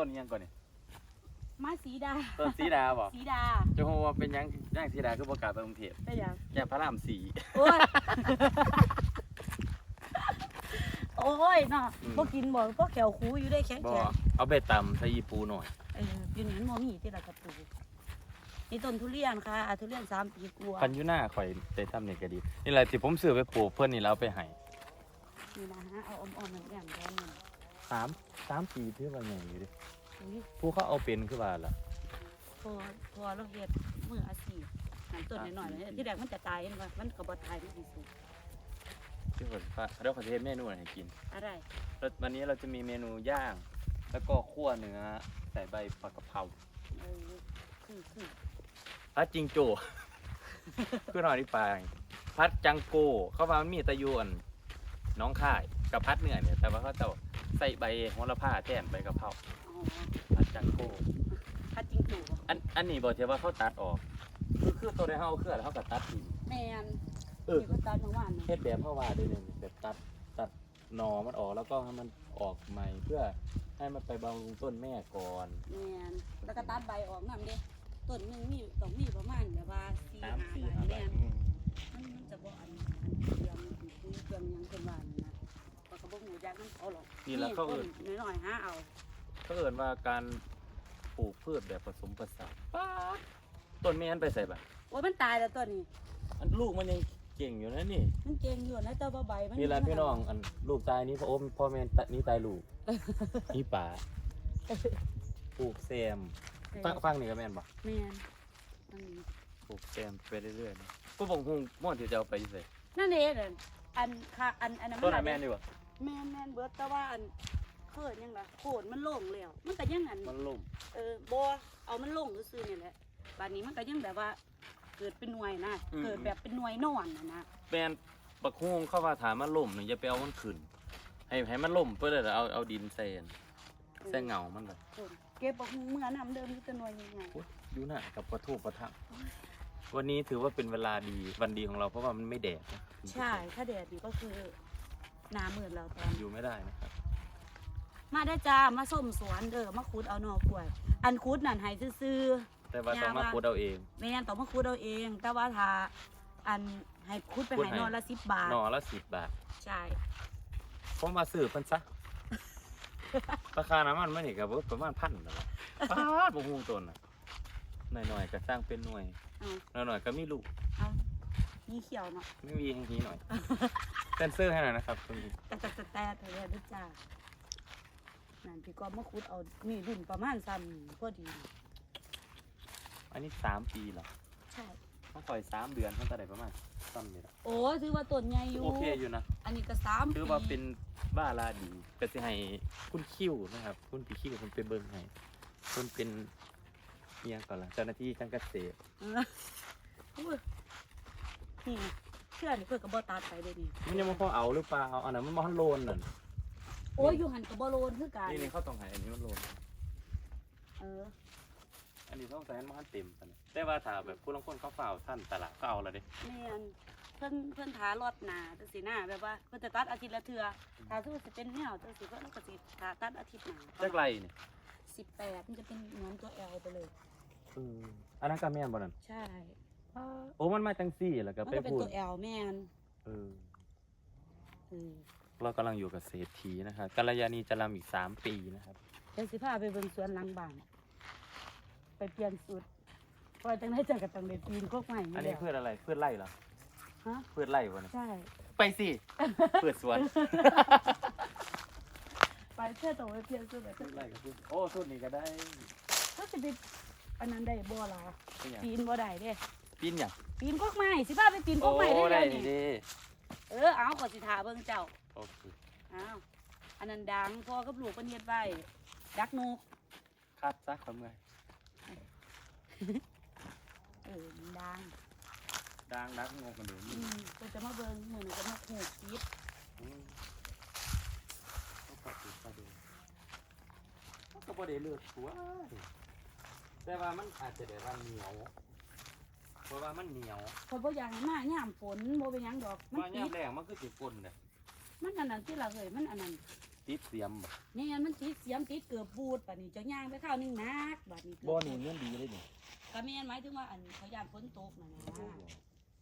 ต้นอิหยังก่อนนี่มาสีดา ต้นสีดาบ่สีดาเจะฮู้ว่าเป็นหยังย่างสีดาคือประกล้าศไปกรุงเทพได้ยังย่างพระรามสี่โอ้ย โอ้ยเนาะอืม พวกกินบ่พวกแขวคูอยู่ได้แข็งบ่แข็งเอาไปตำใส่อีปูหน่อย เอออยู่นี่มันบ่มีที่ละกระปูนี่ต้นทุเรียนค่ะอะทุเรียนสามปีกว่าคันอยู่หน้าข่อยได้ทำนี่ก็ดี นี่แหละที่ผมซื้อไปปลูกเพิ่นนี่แล้วเอาไปให้นี่นะฮะเอาอ่อนๆนั่นแหลมแดงนั่น สามสามปีถือว่าใหญ่อยู่เดิอุ้ยผู้เขาเอาเป็นคือว่าล่ะพอพอเราเฮ็ดมืออาชีพหันต้นน้อยๆเลยที่แรกมันจะตายเห็นบ่มันก็บ่ตายมันสิสุกที่ผมว่าเดี๋ยวขอเทศเมนูให้กิน อะไรแล้ววันนี้เราจะมีเมนูย่าง แล้วก็คั่วเนื้อใส่ใบผักกะเพราเออคือคือพัดจิงโจ้คือหน่อยที่ปลายพัดจังโกเขาว่ามันมีแตะยวนน้องค่ายกับพัดเนื้อเนี่ยแต่ว่าเขาจะ ใส่ใบโหระพาแทนใบกะเพราอ๋อพัดจังโกพัดจิงจูอันอันนี้บอกเทว่าเขาตัดออก คือคือตัวในเฮาเครือแล้วเขาก็ตัดทิ้ง แม่นเออ ที่เขาตัดเมื่อวานนี่เฮ็ดแบบเฮาว่าได้เลยแบบตัดตัดหนอมันออกแล้วก็ให้มันออกใหม่เพื่อให้มันไปบำรุงต้นแม่ก่อน แม่นแล้วก็ตัดใบออกนำเด้ต้นหนึงมีต้องมีประมาณแบบว่า4สามสี่5ห้าใบใบแม่นอืมมันมันจะบ่อันอันเตรียมคุยเตรียมหยังเพิ่นว่านี่นะก็ก็ บ่ฮู้จักนำเขาหรอกนี่แหละเขาเอิ้นต้นน้อยๆหาเอาเขาเอิ้นว่าการปลูกพืชแบบผสมผสานป๊าดต้นแม่นไปใส่บ่โอ้ยมันตายแล้วต้นนี้ อันลูกมันยังเก่งอยู่นะนี่ มันเก่งอยู่นะแต่ว่าใบมันนี่แหละพี่น้องอันลูกตายนี้พ่อโอมพ่อแม่ตะนี่ตายลูก นี่ป่าปลูกแซมเออฟังฟังนี่ก็แม่นบ่แม่นอันนี้ปลูกแซมไปเรื่อยๆนะกูบอกฮู้ม่อนที่จะเอาไปใส่นั่นเองนั่นอันค่ะอันอันนั้นต้นไหนหลายแม่นดีกว่า แม่นแม่นเบิดแต่ว่าอันเขินยังล่ะโคนมันโล่งแล้ว มันก็ยังอันมันล่มเออบ่เอามันโล่งซื่อๆนี่แหละบัดนี้มันก็ยังแบบว่า เกิดเป็นหน่วยนะเกิดแบบเป็นหน่วยนอนนะนะแม่นบักฮู้เข้าว่าถามมันล่มนี่อย่าไปเอามันขึ้น ให้ให้มันล่มเพื่อจะเอาเอาดินใส่อันใส่เงามันแบบเออเก็บบ่ฮู้เมื่อน้ำเดิมมีแต่หน่วยใหญ่อุ๊ยอยู่น่ะกับกระทูกระทังวันนี้ถือว่าเป็นเวลาดีวันดีของเราเพราะว่ามันไม่แดดนะๆใช่ ถ้าแดดนี่ก็คือ หน้ามืดแล้วตอน อยู่ไม่ได้นะครับ มาได้อจ้ามาส้มสวนเด้อมาขุดเอาหน่อกล้วย อันขุดนั่นให้ซื่อแต่ว่าต้องมาอย่าว่าพูดเอาเอง ๆแม่นต้องมาขุดเอาเอง แต่ว่าถ้าอันให้ขุดไปขุดให้ ให้นอนละ10บาทหนอละสิบบาทใช่ผมมาซื้อเพิ่นซะ ราคาน้ำมันมันนี่ก็เบิดประมาณพันแล้วล่ะป้าดบ่ฮู้ต้นน่ะหน่อยๆก็สร้างเป็นหน่วย เอาหน่อยๆก็มีลูกเอามีเขียวเนาะไม่มีอย่างนี้หน่อย เซนเซอร์ให้หน่อยนะครับตรงนี้แต่แต่แต่แต่แต่เลยด้วยจ้านั่นพี่ก็มาขุดเอานี่รุ่นประมาณซ้ำนี่พอดี อันนี้สามปีเหรอใช่ ต้องปล่อยสามเดือนเท่าไหร่ประมาณซ้ำนี่ละโอ้ถือว่าต้นใหญ่อยู่ โอเคอยู่นะอันนี้ก็สามถือว่าเป็นบ้าลาดีก็สิให้คุณคิวนะครับ คุณพี่คิวคุณไปเบิ่งให้คุณเป็นเมียก่อนละเจ้าหน้าที่การเกษตรออโอ้ยนี่ ชื่อนี่เพื่อนก็บ่ตัดไปเลยนี่มันยังไม่พอเอาหรือเปล่าอันนั้นมันมันโลนนั่นโอ้ยอยู่หันกับบ่โลนคือกันนี่นี่เขาต้องให้อันนี้มันโลนเอออันนี้ต้องใส่ให้มันเต็มกันแต่ว่าถ้าแบบผู้ลางคนเขาฝ่าวท่านตลาดก็เอาละเด้แม่นเพิ่นเพิ่นทารอดหนาจังซี่นะแบบว่าเพิ่นจะตัดอาทิตย์ละเทื่อถ้าสมมุติสิเป็นแนวจังซี่เพิ่นก็สิทาตัดอาทิตย์หน้าจักไรนี่18มันจะเป็นเหมือนตัว L ไปเลย เอออันนั้นก็แม่นบ่นั่นใช่ โอ้มันมาจังซี่แล้วก็มันไปก็เป็นพูดตัว L แม่นเออ เออเรากำลังอยู่กับเศรษฐีนะครับกัลยาณีจะรำอีกสามปีนะครับ เดี๋ยวสิพาไปเบิ่งสวนหลังบ้าน ไปเปลี่ยนสูตรพอจังได้จังกับตังเด็ดปีนกกใหม่อันนี้แล้วพืชอะไรพืชไร่เหรอฮะพืชไร่วะเนี่ยใช่ ไปสิพืชสวนไปเพื่อตัวไปเปลี่ยนสูตรแบบพืชไร่กับพืชโอ้สูตรนี้ก็ได้ก็จะไปอันนั้นได้บ่ล่ะเป็นหยังปีนบ่ได้เด้ ปีนหยังปีนกกใหม่สิพาไปปีนกกใหม่ได้โอ้เลได้ยนี่นี่เด้เออเอาก่อนสิทาเบิ่งเจ้าโอเคอ้าวอันนั้นดังพ่อกับลูกเพิ่นเฮ็ดไว้ดักนกคาดซักความเมื่อยเออมันดังดังนักงงกันเดี๋ยวอืนี้มเพิ่นจะมาเบิ่งมื้อนี้ก็มาหูคิดอืมต้องปรับปรุงมาดูมันก็บ่ได้เลือกตัวแต่ว่ามันอาจจะได้ว่าเหนียว เพราะว่ามันเหนียวเพราะบ่อยากให้มายามฝนบ่เป็นหยังดอก มันว่าติยามดแรงมันก็สิกลนเนี่ยมันอันนั้นที่ละเฮ้ยมันอันนั้นตติดเสียมบ่แม่นมันติดเสียมติดเกือบบูดบัดนี้เจะย่างไปข้าวหนึงนักบัดนี้เกือบบ่นี่เงินดีเลยนี่ก็แม่นหมายถึงว่าอันเขาย่านฝนตกน่ะนะ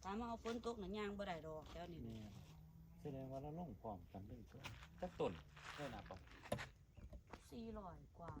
ถามว่าเอาฝนตกน่ะย่างบ่ได้ดอกแถวนี้นี่แสดงว่าเราลงพร้อมกันเลยก็จักต้นได้นะปะ 400กว่า